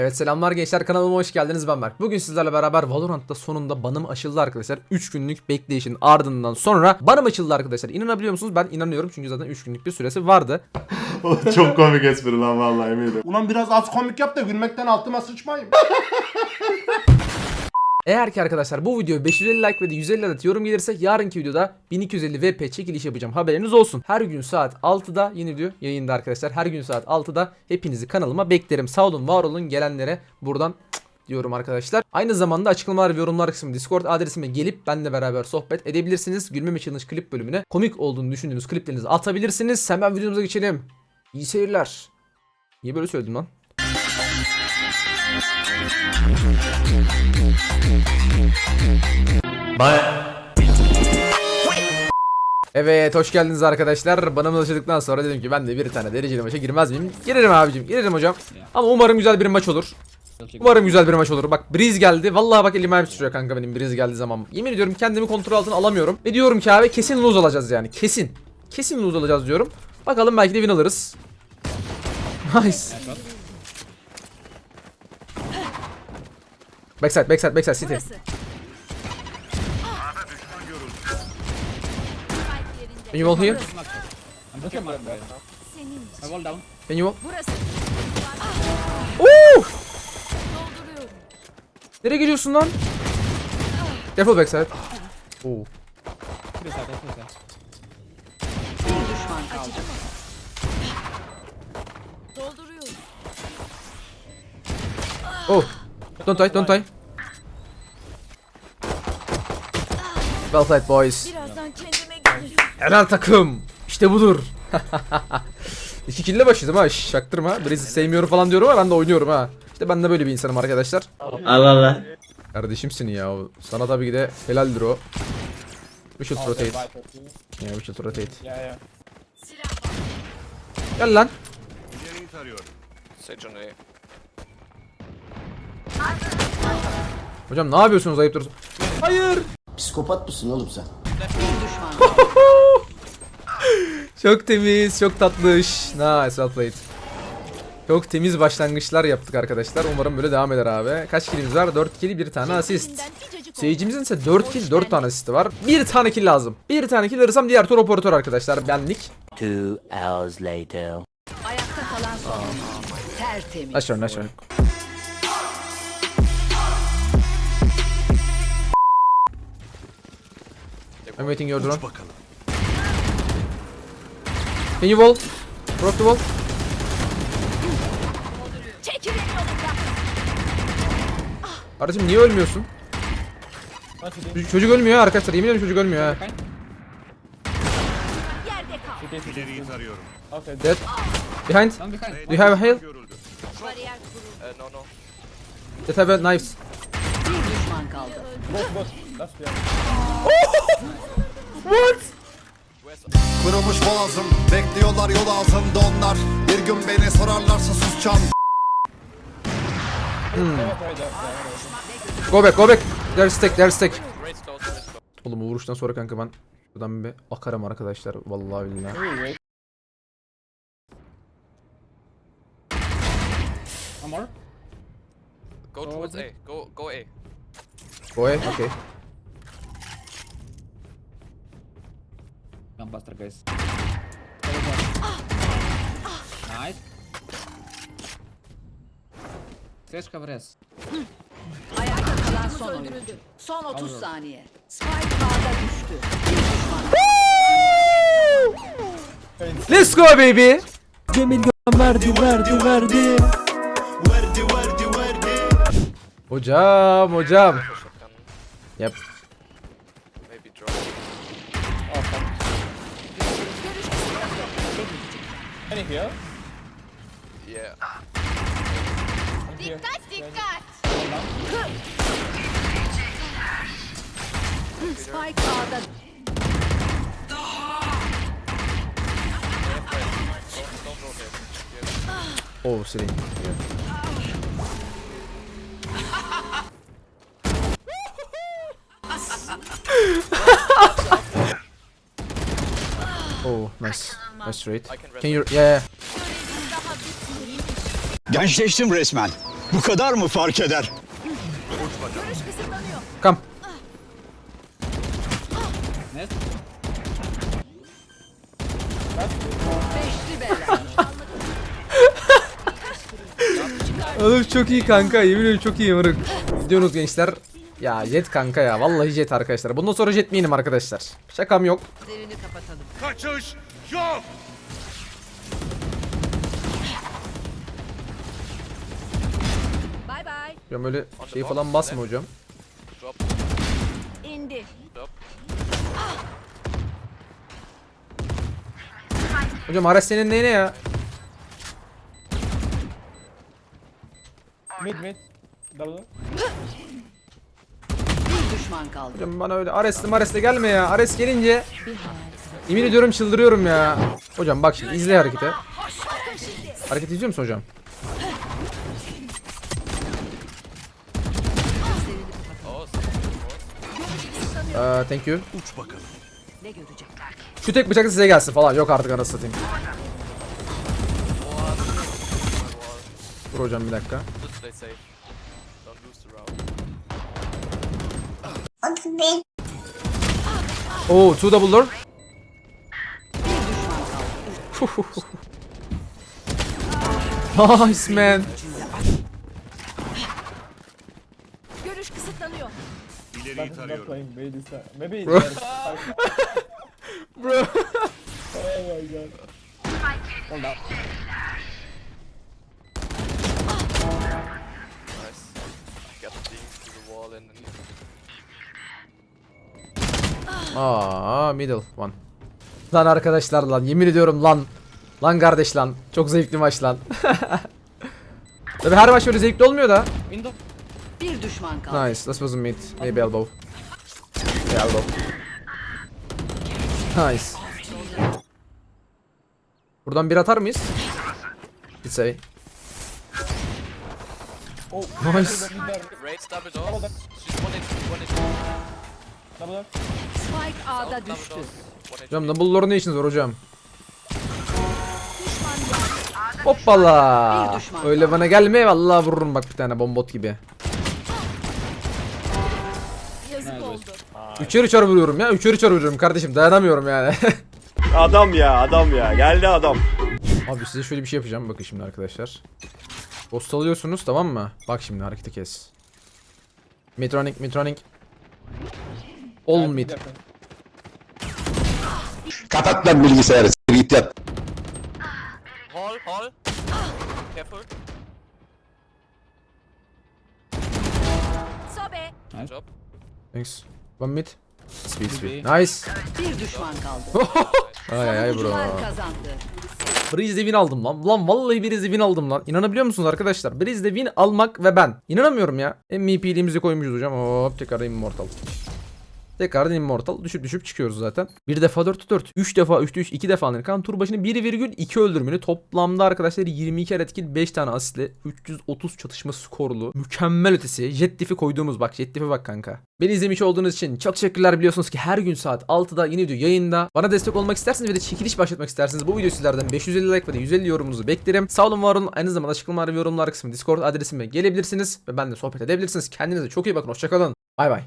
Evet selamlar gençler kanalıma hoş geldiniz ben Berk. Bugün sizlerle beraber Valorant'ta sonunda banım açıldı arkadaşlar. 3 günlük bekleyişin ardından sonra banım açıldı arkadaşlar. İnanabiliyor musunuz? Ben inanıyorum çünkü zaten 3 günlük bir süresi vardı. Çok komik espri lan vallahi eminim. Ulan biraz az komik yap da gülmekten altıma sıçmayayım. Eğer ki arkadaşlar bu video 550 like ve de 150 adet yorum gelirse yarınki videoda 1250 VP çekiliş yapacağım haberiniz olsun. Her gün saat 6'da yeni video yayında arkadaşlar. Her gün saat 6'da hepinizi kanalıma beklerim. Sağ olun var olun gelenlere buradan diyorum arkadaşlar. Aynı zamanda açıklamalar ve yorumlar kısmı Discord adresime gelip benimle beraber sohbet edebilirsiniz. Gülmeme Challenge klip bölümüne komik olduğunu düşündüğünüz kliplerinizi atabilirsiniz. Hemen videomuza geçelim. İyi seyirler. Niye böyle söyledim lan? Evet hoş geldiniz arkadaşlar. Banamız açıldıktan sonra dedim ki ben de bir tane dereceli maça girmez miyim? Girerim abicim girerim hocam. Ama umarım güzel bir maç olur. Umarım güzel bir maç olur. Bak Breeze geldi. Vallahi bak elim ayağım titriyor kanka benim Breeze geldiği zaman. Yemin ediyorum kendimi kontrol altına alamıyorum. Ve diyorum ki abi kesin lose alacağız yani. Kesin. Kesin lose alacağız diyorum. Bakalım belki de win alırız. Nice. Backside, backside, backside, city. Burası. Can you wall here? I'm looking at my I wall down. Can you wall? Burası. Oo! Dolduruyorum. Nereye gidiyorsun lan? Careful backside. Oo. Three side, three side. Dolduruyorum. Oh. Don't die, don't die. Well played boys. Birazdan kendime gelirim. Helal takım. İşte budur. İki kille başladım ha. Şş, Çaktırma. Breeze'i sevmiyorum falan diyorum ama ben de oynuyorum ha. İşte ben de böyle bir insanım arkadaşlar. Allah Allah. Kardeşimsin ya. Sana tabii ki de helaldir o. We should rotate. Yeah, we should rotate. Yeah, yeah. Gel lan. Sage on A. Hocam ne yapıyorsunuz ayıp dursun. Hayır. Psikopat mısın oğlum sen? Çok temiz, çok tatlış. Nice, well played. Çok temiz başlangıçlar yaptık arkadaşlar. Umarım böyle devam eder abi. Kaç killimiz var? 4 kill, 1 tane asist. Seyircimizin ise 4 kill, 4 tane asisti var. Bir tane kill lazım. Bir tane kill alırsam diğer tur operatör arkadaşlar. Benlik. Two hours later. Ayakta kalan son. Tertemiz. Aşağı aşağı. I'm waiting your drone. Can you wall? Broke the wall. Çekilin yolumdan. Kardeşim niye ölmüyorsun? What you do? Çocuk- Çocuk ölmüyor ha arkadaşlar. Yemin ediyorum çocuk ölmüyor ha. Yerde kal. City, city, city. Okay, Dead. Behind. down behind. Do you have a heal? Bariyer kuruldu. Uh, no, no. That have a knives. Bir düşman kaldı. Both, That's yeah. Kırılmış boğazım Bekliyorlar yol altında onlar Bir gün beni sorarlarsa susacağım yeah. Go back, go back. There's stick, there's close. Oğlum vuruştan sonra kanka ben şuradan bir akarım arkadaşlar. Vallahi billahi. One more. Go towards A. Go, go A. Go ahead, okay. Gun buster, guys. Nice. Sage cover S. Ayakta kalan son oyuncu. Son 30 saniye. Spike A'da düştü. Bir düşman. Let's go baby. Hocam, hocam. Shotgun. Yep. Maybe drop. Any here? Yeah. Dikkat dikkat. Spike A'da Don't, don't rotate. Oh, silly. oh, nice. Trade. I can you... Yeah. Gençleştim resmen Bu kadar mı fark eder? Bela. Oğlum çok iyi kanka. Yemin ediyorum çok iyi mırık. Gidiyorsunuz gençler. Ya jet kanka ya. Vallahi jet arkadaşlar. Bundan sonra jet miyim arkadaşlar. Şakam yok. Üzerini Bay bay. Hocam öyle şey falan basma hocam. Drop. İndi. Drop. Hocam Ares senin neyine ya? Mid, mid. Double. Bir düşman kaldı. Hocam bana öyle Ares'li Mares'le gelme ya. Ares gelince Yemin ediyorum çıldırıyorum ya. Hocam bak şimdi izle hareketi. Hareket izliyor musun hocam? Ee, thank you. Ne görecekler? Şu tek bıçak size gelsin falan. Yok artık anasını satayım. Dur hocam bir dakika. Oo, two double door. Nice man. Görüş kısıtlanıyor. Not playing B this time. Maybe Bro. Bro. Oh my god. Hold up. Nice. Got the thing to the wall and then Aa, middle one. Lan arkadaşlar lan yemin ediyorum lan. Lan kardeş lan. Çok zevkli maç lan. Tabi her maç böyle zevkli olmuyor da. Window. Bir düşman kaldı. Nice. This was a mid. Maybe elbow. Yeah, elbow. Nice. Buradan bir atar mıyız? Bir say. Oh. Nice. Double. Spike A'da düştü. Hocam double lore ne işiniz var hocam? Hoppala. Öyle bana gelme vallahi vururum bak bir tane bombot gibi. Yazık oldu. Üçer üçer vuruyorum ya. Üçer üçer vuruyorum kardeşim. Dayanamıyorum yani. Adam ya adam ya geldi adam. Abi size şöyle bir şey yapacağım. Bakın şimdi arkadaşlar. Ghost alıyorsunuz tamam mı? Bak şimdi hareketi kes. Midrunning, midrunning. All mid. Kapat lan bilgisayarı s**t git yat. Hall, hall. Careful. Sobe. Good job. Thanks. One mid. Speed speed. Nice. Bir düşman kaldı. Ay ay ay bro. Savunucular kazandı. Breeze de win aldım lan. Lan vallahi Breeze de win aldım lan. İnanabiliyor musunuz arkadaşlar? Breeze de win almak ve ben. İnanamıyorum ya. MVP'liğimizi koymuşuz hocam. Hop tekrar immortal. Tekrardan immortal. Düşüp düşüp çıkıyoruz zaten. Bir defa 4 4. 3 defa 3 3 2 defa Amerikan tur başına 1,2 öldürmeli. Toplamda arkadaşlar 22 red kill 5 tane asli. 330 çatışma skorlu. Mükemmel ötesi. Jet diff'i koyduğumuz bak. Jet diff'e bak kanka. Beni izlemiş olduğunuz için çok teşekkürler biliyorsunuz ki her gün saat 6'da yeni video yayında. Bana destek olmak isterseniz ve de çekiliş başlatmak isterseniz bu video sizlerden 550 like ve de 150 yorumunuzu beklerim. Sağ olun var olun. Aynı zamanda açıklamalar ve yorumlar kısmı Discord adresime gelebilirsiniz ve benimle sohbet edebilirsiniz. Kendinize çok iyi bakın. Hoşçakalın. Bay bay.